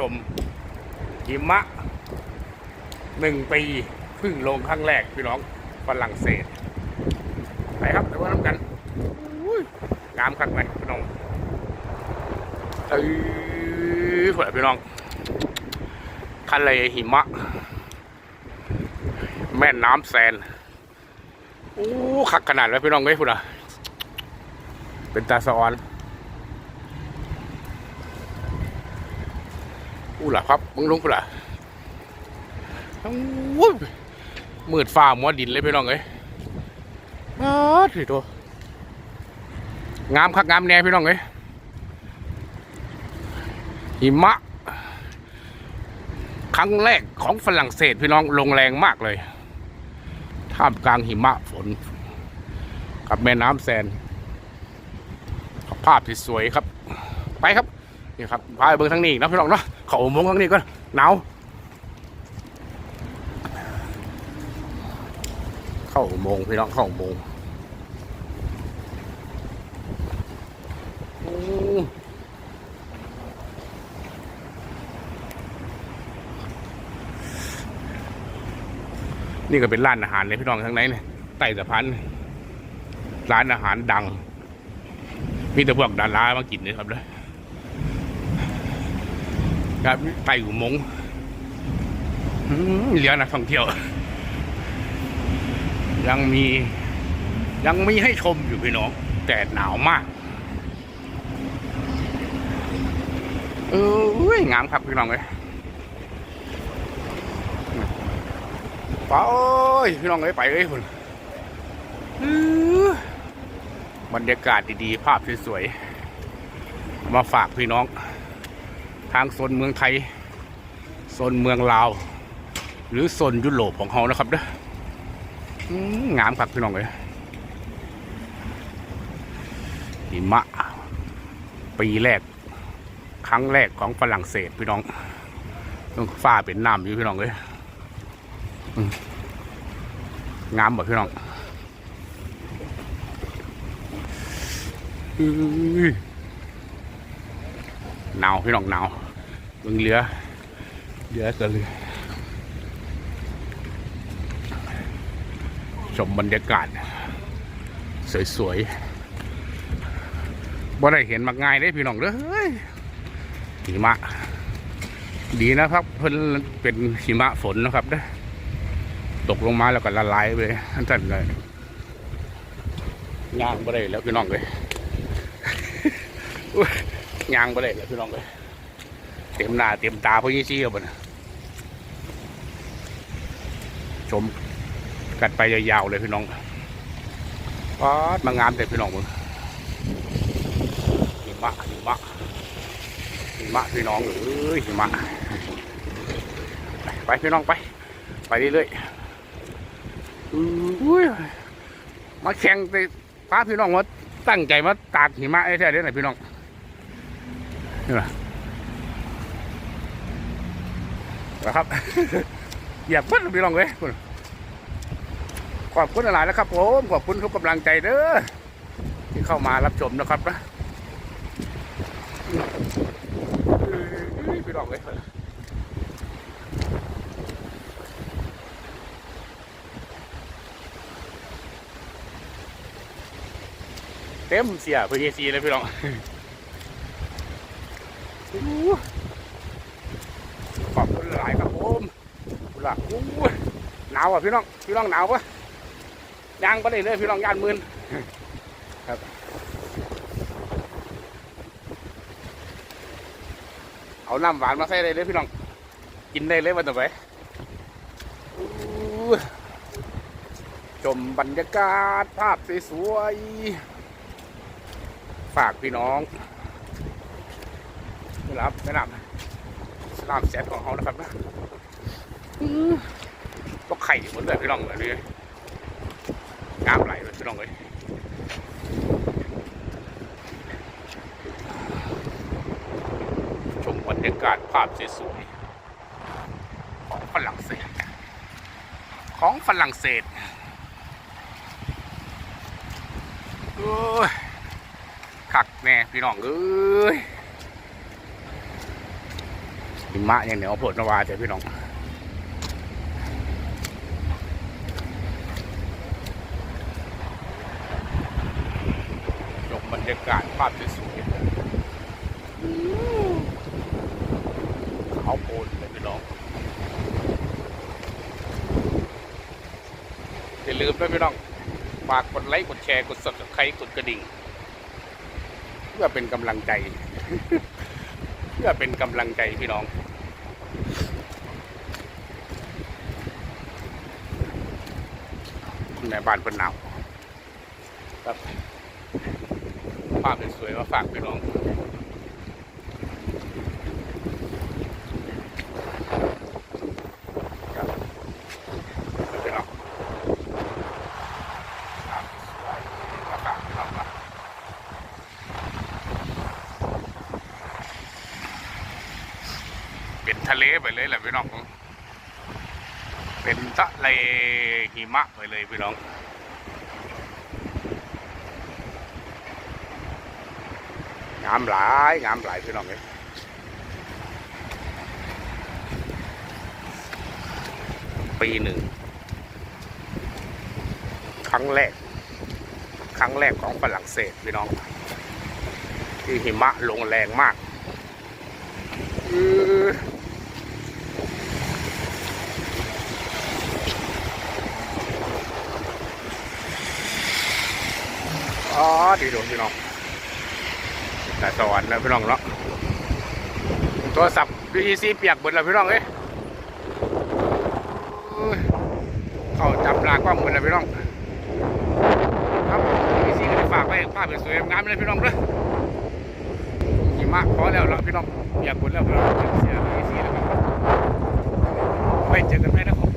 มาชมหิมะหนึ่งปีเพึ่งลงครั้งแรกพี่น้องฝรั่งเศส ไปครับเดี๋ยวว่าน้ำกันอุ้ยงามคักไหมพี่น้องเอ้ยเผื่อพี่น้องทะเลหิมะ แม่น้ำแซนอู้คักขนาดแล้วพี่น้องเอ้ยพุ่นอะเป็นตาสะออน อู้หล่ะครับมึงลงพุ่นอะอู้ยมืดฟ้ามัวดินเลยพี่น้องเอ้ยอ้าวทีตัวงามคักงามแน่พี่น้องเอ้ยหิมะ ครั้งแรกของฝรั่งเศสพี่น้องลงแรงมากเลย ท่ามกลางหิมะฝน กับแม่น้ำแซนภาพที่สวยครับ ไปครับ นี่ครับพาไปเบิ่งทางนี้นะพี่น้องเนาะเขาโมงค์ทางนี้ก็หนาวเข้าโมงพี่น้องเข้าโมงนี่ก็เป็นร้านอาหารเลยพี่น้องทางไหนเนี่ยใต้สะพานร้านอาหารดัง มีแต่พวกดารามากินเลยครับเลย ครับไต่อุโมงเหลือนักท่องเที่ยว ยังมียังมีให้ชมอยู่พี่น้อง แต่หนาวมากเอออุ้ยงามครับพี่น้องเลยไปพี่น้องเอ้ยไปเอ้ยคุณบรรยากาศดีๆ ภาพสวยๆ มาฝากพี่น้อง ทางโซนเมืองไทยโซนเมืองลาว หรือโซนยุโรปของเขานะครับเด้ออืมงามครับพี่น้องเลยหิมะ ปีแรก ครั้งแรกของฝรั่งเศสพี่น้องฟ้าเป็นน้ำอยู่พี่น้องเลยงามหมดพี่น้องอ หนาวพี่น้องหนาวเบิ่งเรือเรือก็เรือชมบรรยากาศ สวยๆบ่ได้เห็นมักง่ายได้พี่น้องเด้อเฮ้ยหิมะ ดีนะครับเพิ่นเป็นหิมะฝนนะครับเด้อตกลงมาแล้วก็ละลายไปเลยท่านเลยย่างบ่ได้แล้วพี่น้องเลย ยางไปเลยเลยพี่น้องเลยเต็มหน้าเต็มตาพวกนี้ชี้เอาไปนะชมกันไปยาวๆเลยพี่น้องป๊าดมางามแต่พี่น้องมึงหิมะหิมะหิมะพี่น้องเอ้ยหิมะไปพี่น้องไป ไปเรื่อยๆอุ้ยมาแข่งไปพาพี่น้องมาตั้งใจมาตากหิมะไอ้แท้เด้อไหนพี่น้อง นี่แหละนะครับอย่าเพิ่นพี่น้องเลยคุณขอบคุณหลายนะครับผมขอบคุณทุกกำลังใจเด้อที่เข้ามารับชมนะครับนะพี่น้องเลยเต็มเสียพีเอซีเลยพี่น้อง ขอบคุณหลายครับผมคุณ ล่ะหนาวอะพี่น้องพี่น้องหนาวปะยางไปเลยเลยพี่น้องย่านมืนครับเอาน้ำหวานมาใส่ได้เลยพี่น้องกินได้เลยวันต่อไปชมบรรยากาศภาพสวยๆฝากพี่น้องรับแนะนำสลามแซดของเขานะครับนะ ก็ไข่หมดเลยพี่น้องเลยงามไหลเลยพี่น้องเลยชมบรรยากาศภาพสวยๆของฝรั่งเศส ของฝรั่งเศสโอ้ยคักแน่พี่น้องเอ้ยหิมะย่างเหนียวโผดนาวาเจ้พี่น้องยกบ รรยากาศภาพสวยๆเขาโพนเลยพี่น้องอย่าลืมด้วยพี่น้องฝากกดไลค์กดแชร์กด subscribe กดกระดิ่ง เพื่อเป็นกำลังใจ เพื่อเป็นกำลังใจพี่น้องในบ้านเป็นหนาวครับ ภาพสวยๆมาฝากพี่องครับพี่น้องเป็นทะเลไปเลยแหละพี่น้อง เป็นทะเลหิมะไปเลยพี่น้องามหลายงามหลายพี่น้องเลยปีหนึ่ง ครั้งแรก ครั้งแรกของฝรั่งเศสพี่น้อง ที่หิมะลงแรงมากอ๋อดีดูพี่น้อง แต่สวรรค์แล้วพี่น้องเนาะโทรศัพท์ PEC เปียกหมดแล้วพี่น้องเอ้ยเข้าจับลากล้องหมดแล้วพี่น้อง ครับ PEC ก็ได้ฝากไว้ภาพสวยงามเลยพี่น้องเด้อหิมะพอแล้วแล้วพี่น้องเปียกหมดแล้วพี่น้องเสีย PEC แล้วครับไว้เจอกันไหมนะครับ